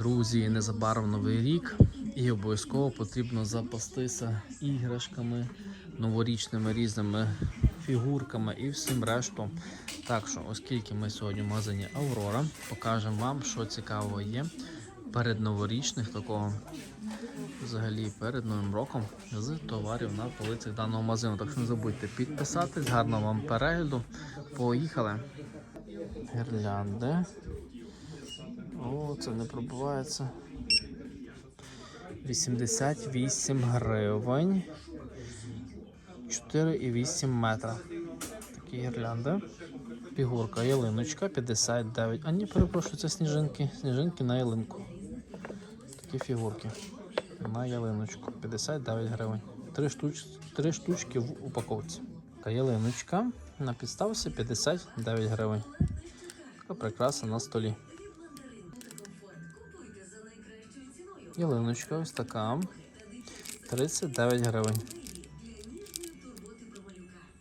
Друзі, незабаром новий рік, і обов'язково потрібно запастися іграшками, новорічними різними фігурками і всім рештом. Так що, оскільки ми сьогодні в магазині Аврора, покажемо вам, що цікавого є перед новорічних такого. Взагалі перед новим роком з товарів на полицях даного магазину. Так що не забудьте підписатись, гарного вам перегляду. Поїхали. Гірлянди. О, це не пробувається. 88 гривень. 4,8 метра. Такі гірлянди. Фігурка, ялиночка 59. А ні, перепрошую, це сніжинки. Сніжинки на ялинку. Такі фігурки. На ялиночку. 59 гривень. Три, штуч... Три штучки в упаковці. Така ялиночка на підставці 59 гривень. Така прикраса на столі. Ялиночка ось така. 39 гривень.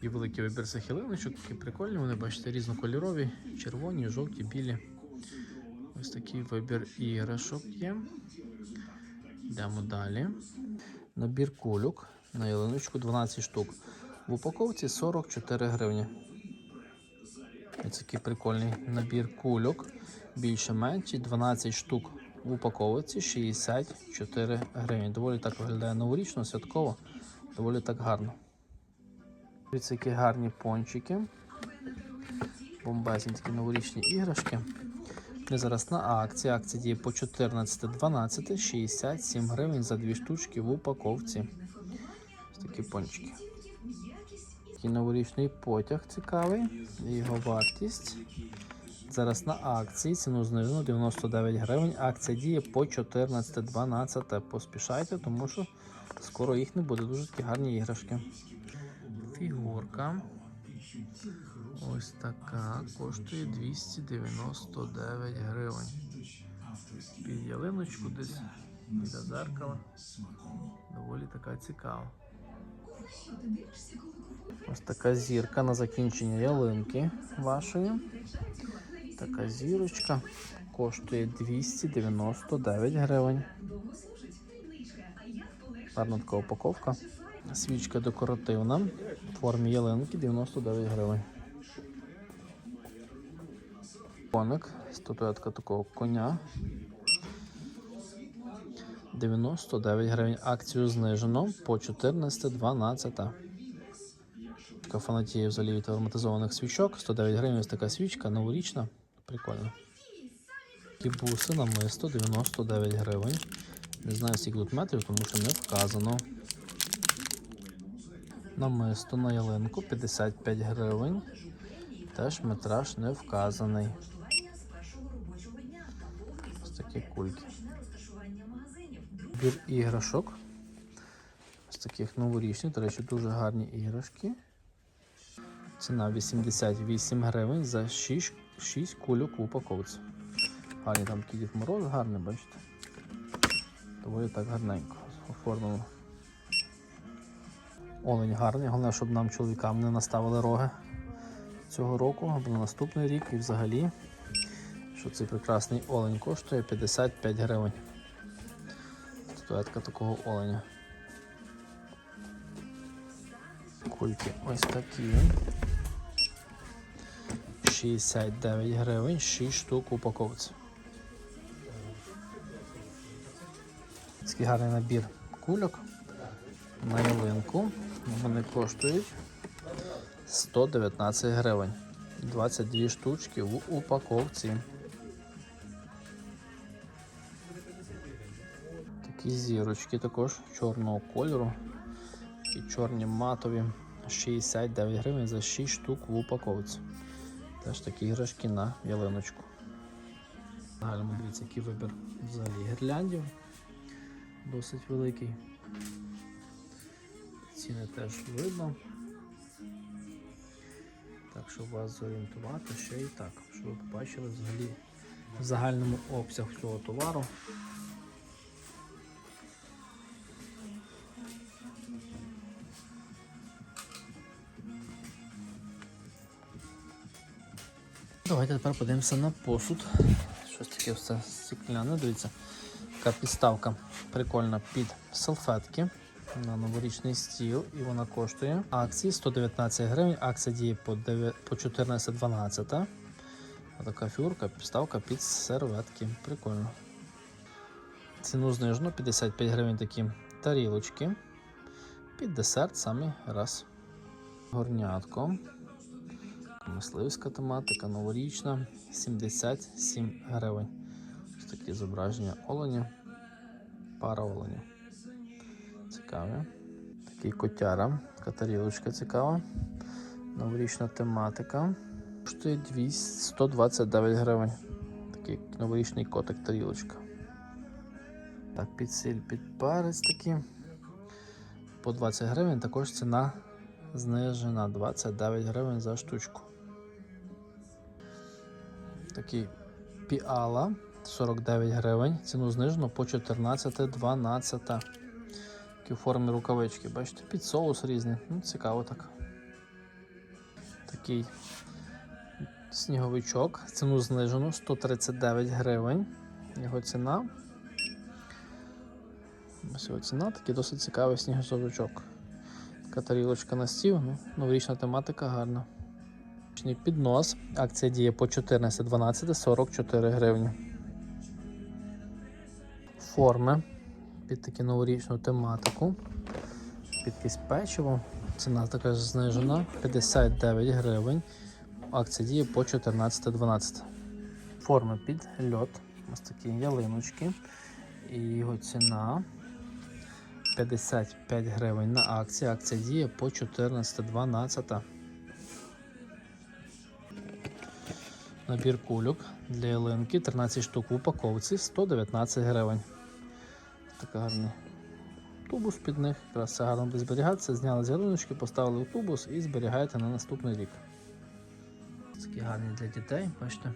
І великий вибір цих ялиночок, такі прикольні, вони бачите різнокольорові, червоні, жовті, білі. Ось такий вибір іграшок є. Йдемо далі. Набір кульок на ялиночку 12 штук. В упаковці 44 гривні. Ось такий прикольний набір кульок. Більше менші 12 штук в упаковці 64 гривні. Доволі так виглядає новорічно, святково, доволі так гарно. Дивіться, які гарні пончики. Бомбезні такі новорічні іграшки. Вони зараз на акції. Акція діє по 14-12, 67 гривень за дві штучки в упаковці. Ось такі пончики. Такий новорічний потяг цікавий. Його вартість. Зараз на акції ціну знижено 99 гривень. Акція діє по 14-12. Поспішайте, тому що скоро їх не буде. Дуже такі гарні іграшки. Фігурка. Ось така коштує 299 гривень. Під ялиночку десь біля зеркала. Доволі така цікава. Ось така зірка на закінчення ялинки вашої. Така зірочка коштує 299 гривень. Гарна така упаковка. Свічка декоративна в формі ялинки 99 гривень. Коник, статуетка такого коня. 99 гривень. Акцію знижено по 14,12. Така фанатіє взагалі від ароматизованих свічок. 109 гривень ось така свічка, новорічна. Прикольно. Такі буси на мисто 99 гривень. Не знаю, скільки тут метрів, тому що не вказано. Намисто на ялинку 55 гривень. Теж метраж не вказаний. Ось такі кульки. Бір іграшок. Ось таких новорічних, до речі, дуже гарні іграшки. Ціна 88 гривень за 6, 6 кульок в упаковці. Гарні там Дід Мороз, гарний, бачите. Доволі так гарненько оформлено. Олень гарний, головне, щоб нам чоловікам не наставили роги цього року або на наступний рік і взагалі, що цей прекрасний олень коштує 55 гривень. Статуетка такого оленя. Кульки ось такі. 69 гривень, 6 штук упаковці. Такий гарний набір кульок на ялинку. Вони коштують 119 гривень. 22 штучки в упаковці. Такі зірочки також чорного кольору. І чорні матові 69 гривень за 6 штук в упаковці. Теж такі іграшки на ялиночку. Загально дивіться, який вибір взагалі гірляндів. Досить великий. Ціни теж видно. Так, щоб вас зорієнтувати ще і так, щоб ви побачили взагалі в загальному обсяг цього товару. Давайте тепер подивимося на посуд. Щось таке все стекляне. Дивіться, така підставка прикольна під салфетки на новорічний стіл. І вона коштує акції 119 гривень. Акція діє по 9 по 14.12. Така фігурка, підставка під серветки. Прикольно. Ціну знижено 55 гривень такі тарілочки. Під десерт самий раз. Горнятко. Мисливська тематика, новорічна, 77 гривень. Ось такі зображення оленя, пара оленя. Цікаві. Такий котяра, така тарілочка цікава. Новорічна тематика. Коштує 129 гривень. Такий новорічний котик тарілочка. Так, під сіль, під перець. По 20 гривень також ціна знижена 29 гривень за штучку. Такий піала 49 гривень. Ціну знижено по 14-12. Такі в формі рукавички. Бачите, під соус різний. Ну, цікаво так. Такий сніговичок. Ціну знижено 139 гривень. Його ціна. Ось його ціна, такий досить цікавий сніговичок. Така тарілочка на стіл, ну, новорічна тематика гарна. Піднос. Акція діє по 14-12, 44 гривні. Форми під таку новорічну тематику. Під якесь печиво. Ціна така знижена 59 гривень. Акція діє по 14-12. Форми під льот. Ось такі ялиночки. І його ціна 55 гривень на акції. Акція діє по 14-12. Набір кульок для ялинки 13 штук в упаковці 119 гривень. Така гарний тубус під них. Якраз це гарно буде зберігатися. Зняли з ялиночки, поставили в тубус і зберігаєте на наступний рік. Такі гарні для дітей, бачите.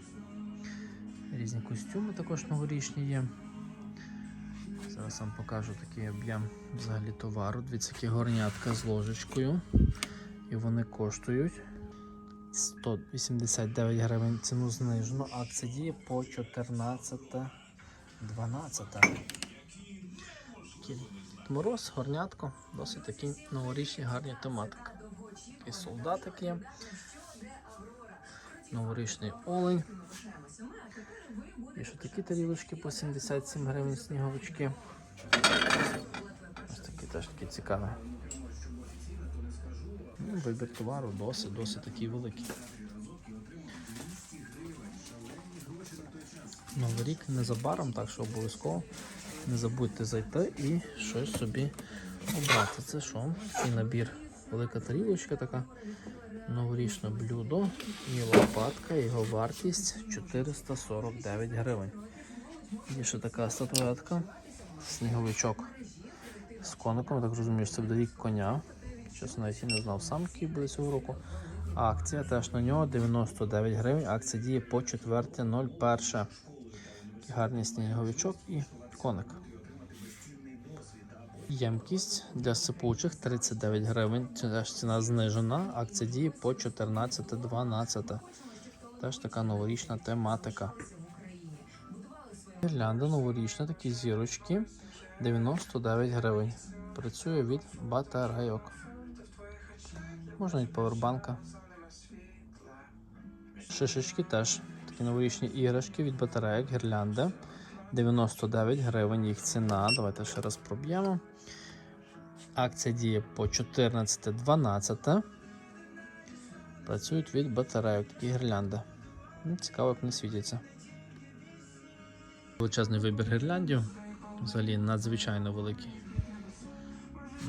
Різні костюми також новорічні є. Зараз вам покажу такий об'єм взагалі товару. Дивіться, які горнятка з ложечкою. І вони коштують 189 гривень. Ціну знижено. Акція діє по 14-12. Такий Мороз, горнятко, досить такі новорічні гарні тематики. Такий солдатик є. Новорічний олень. І що такі тарілочки по 77 гривень сніговички. Ось такі теж такі цікаві. Ну, вибір товару досить, досить такий великий. Новий рік незабаром, так що обов'язково не забудьте зайти і щось собі обрати. Це що? Такий набір. Велика тарілочка така. Новорічне блюдо і лопатка, його вартість 449 гривень. Є ще така статуетка, сніговичок з коником, так розумію, що це буде рік коня. Чесно, і не знав сам, який буде цього року. Акція теж на нього 99 гривень. Акція діє по 4.01. Такий гарний сніговичок і коник. Ємкість для сипучих 39 гривень. Теж ціна знижена. Акція діє по 14-12. Теж така новорічна тематика. Гірлянда новорічна, такі зірочки 99 гривень. Працює від батарейок. Можна від павербанка. Шишечки теж. Такі новорічні іграшки від батарейок, гірлянди. 99 гривень їх ціна. Давайте ще раз проб'ємо. Акція діє по 14-12. Працюють від батарейок, такі гірлянди. Ну, Цікаво, як вони світяться. Величезний вибір гірляндів. Взагалі надзвичайно великий.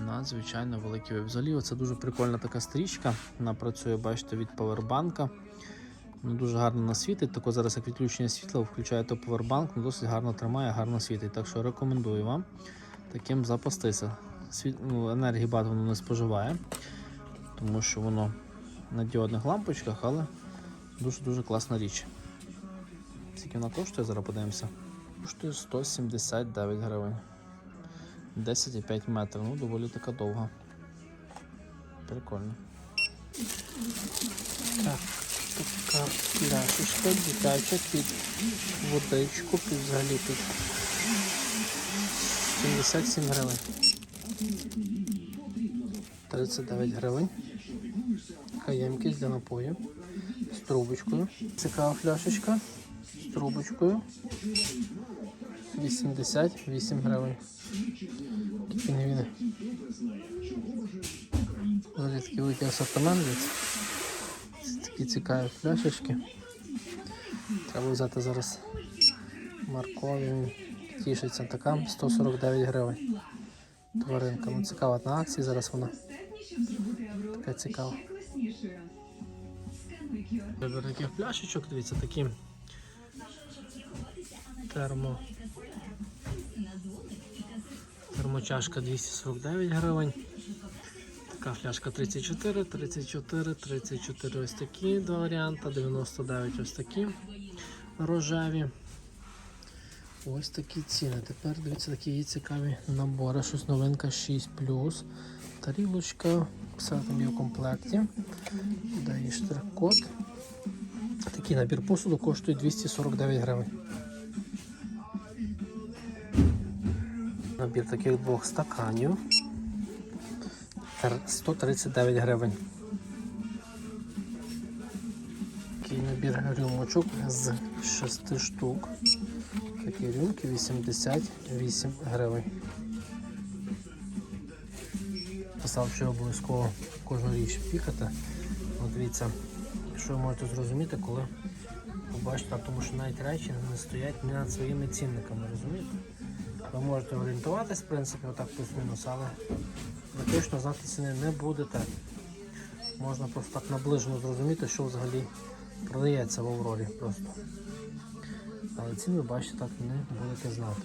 Надзвичайно великий. Взагалі, це дуже прикольна така стрічка. Вона працює, бачите, від павербанка. Ну, дуже гарно насвітить. Тако зараз як відключення світла, включаєте повербанк, ну, досить гарно тримає, гарно світить. Так що рекомендую вам таким запастися. Світ... Ну, енергії багато воно не споживає, тому що воно на діодних лампочках, але дуже-дуже класна річ. Скільки вона коштує, зараз подивимося. Коштує 179 гривень. 10,5 метрів. Ну, доволі така довга. Прикольно. Так, Така пляшечка дитяча під водичку, під взагалі під 77 гривень. 39 гривень. Така ємкість для напою з трубочкою. Цікава фляшечка з трубочкою. 88 гривень. Пінгвіни. Взагалі такий великий асортимент. Це такі цікаві фляшечки. Треба взяти зараз Маркові. Тішиться така 149 гривень. Тваринка. Ну цікава на акції зараз вона. Така цікава. Вибір таких пляшечок, дивіться, такі термо. Термочашка 249 гривень. Така фляжка 34, 34, 34 ось такі два варіанти, 99 ось такі рожеві. Ось такі ціни. Тепер дивіться, такі є цікаві набори. Щось новинка 6 Тарілочка, все тобі в комплекті. Дає штрих-код. Такий набір посуду коштує 249 гривень. Набір таких двох стаканів. 139 гривень. Такий набір рюмочок з 6 штук. Такі рюмки 88 гривень. Писав, що обов'язково кожну річ пікати. Дивіться, що ви можете зрозуміти, коли побачите, тому що навіть речі не стоять не над своїми цінниками, розумієте? Ви можете орієнтуватись, в принципі, отак плюс-мінус, але точно знати ціни не будете. Можна просто так наближено зрозуміти, що взагалі продається в Аврорі просто. Але ціни, бачите, так не будете знати.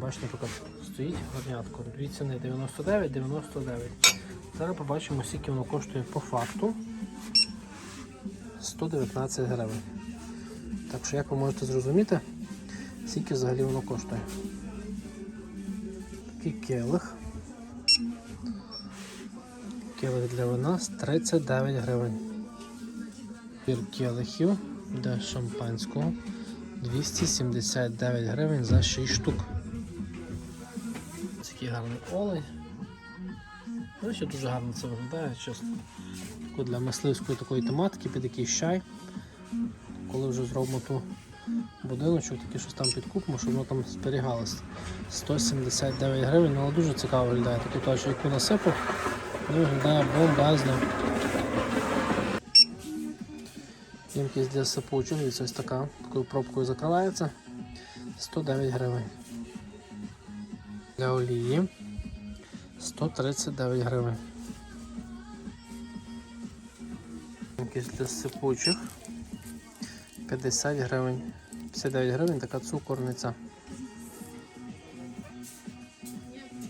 Бачите, наприклад, стоїть горнятко, дві ціни 99, 99. Зараз побачимо, скільки воно коштує по факту. 119 гривень. Так що як ви можете зрозуміти, скільки взагалі воно коштує. Такий келих. Келих для вина з 39 гривень. Пір келихів для шампанського 279 гривень за 6 штук. Такий гарний олей. Ну, ще дуже гарно це виглядає, чесно. Таку для мисливської такої тематики під якийсь чай. Коли вже зробимо ту будиночок, таке щось там підкупимо, щоб воно там зберігалося. 179 гривень, але дуже цікаво виглядає. Таку теж, яку насипав, виглядає бомбезно. Ємкість для сипучих, і ось така, такою пробкою закривається. 109 гривень. Для олії 139 гривень. Ємкість для сипучих 50 гривень. 59 гривень така цукорниця.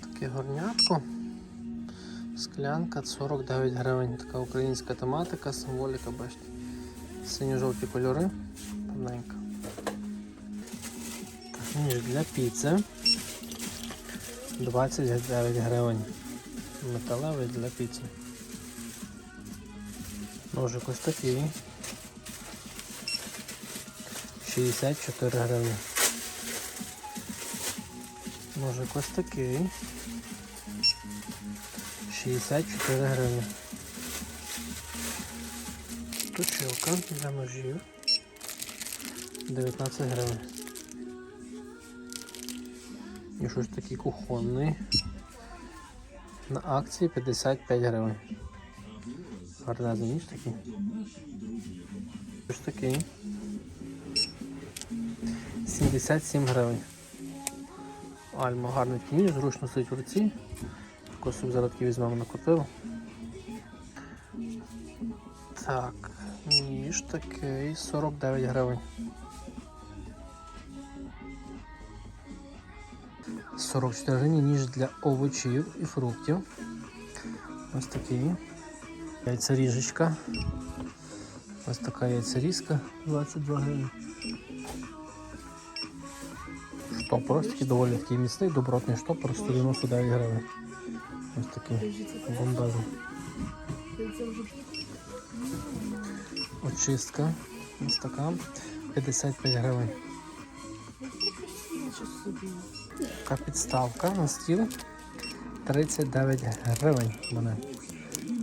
Таке горнятко. Склянка 49 гривень. Така українська тематика, символіка, бачите. Синьо-жовті кольори. Гарненько. Так, Ніж для піци. 29 гривень. Металевий для піци. Ножик ось такий. 64 гривні. Ножик ось такий. 64 гривні. Точилка для ножів 19 гривень. І щось такий кухонний. На акції 55 гривень. Гарний ніж такий. Ось такий. 77 гривень. Альма гарний такий зручно сидить в руці. Косу зараз такий візьмемо на квартиру. Так, ніж такий 49 гривень. 44 гривні ніж для овочів і фруктів. Ось такий. Яйцеріжечка. Ось така яйцерізка 22 гривні. Штопор, ось такий доволі такий міцний, добротний штопор 199 гривень. Ось такий бомбезний. Очистка. Ось така. 55 гривень. Така підставка на стіл. 39 гривень вони.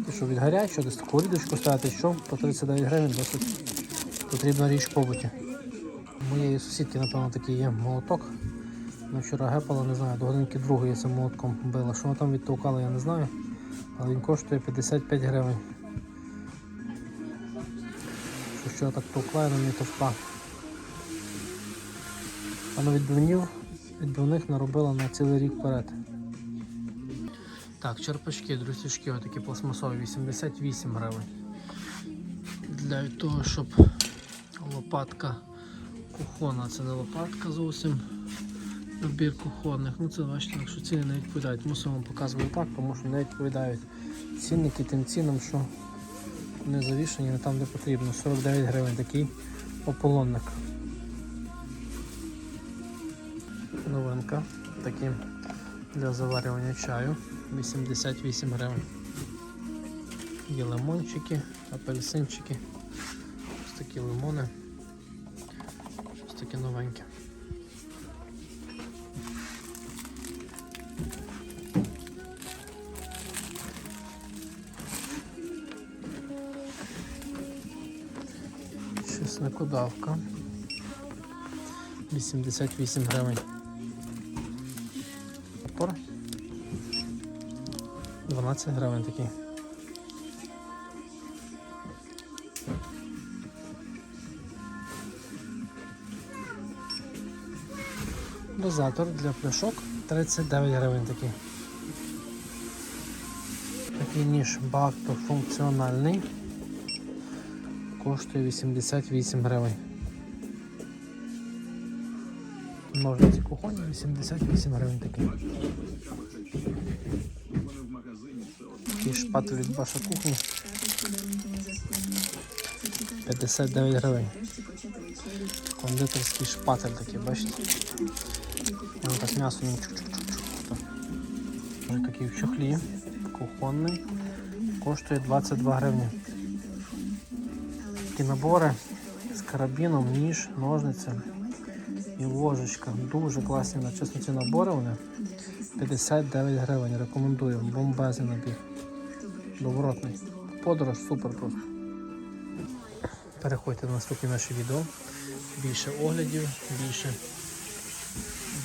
Ті, що від гарячого, десь таку рідочку ставити, що по 39 гривень досить потрібна річ в побуті. У моєї сусідки, напевно, такий є молоток. Вона вчора гепала, не знаю, до годинки другої цим молотком била. Що вона там відтовкала, я не знаю. Але він коштує 55 гривень. Що я так товкла, я на мені товкла. А на відбивнів, відбивних наробила на цілий рік вперед. Так, черпачки, друзішки, отакі пластмасові, 88 гривень. Для того, щоб лопатка кухона, це не лопатка зовсім. Набір кухонних. Ну це бачите, якщо ціни не відповідають. Мусимо вам показувати так, тому що не відповідають цінники тим цінам, що вони завішені не там, де потрібно. 49 гривень такий ополонник. Новинка. Такі для заварювання чаю. 88 гривень. Є лимончики, апельсинчики. Ось такі лимони. Ось такі новенькі. Чесникодавка. 88 гривень. Опор. 12 гривень такий. Дозатор для пляшок 39 гривень такий. Такий ніж багатофункціональний. Коштує 88 гривень. Ножниці кухонні 88 гривень такий. Такий шпатель від Баша кухні. 59 гривень. Кондитерський шпатель такий, бачите? Воно так м'ясо ним чук-чук-чук-чук. Ось такий в чохлі, кухонний. Коштує 22 гривні. Такі набори з карабіном, ніж, ножниці і ложечка. Дуже класні на чесно ці набори вони. 59 гривень. Рекомендую. Бомбезний набір. Добротний. Подорож супер просто. Переходьте на наступні наші відео. Більше оглядів, більше,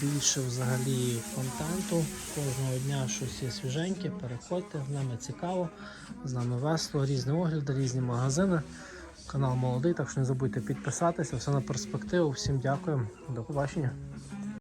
більше взагалі контенту. Кожного дня щось є свіженьке. Переходьте, з нами цікаво, з нами весело, різні огляди, різні магазини. Канал молодий, так що не забудьте підписатися. Все на перспективу. Всім дякую. До побачення.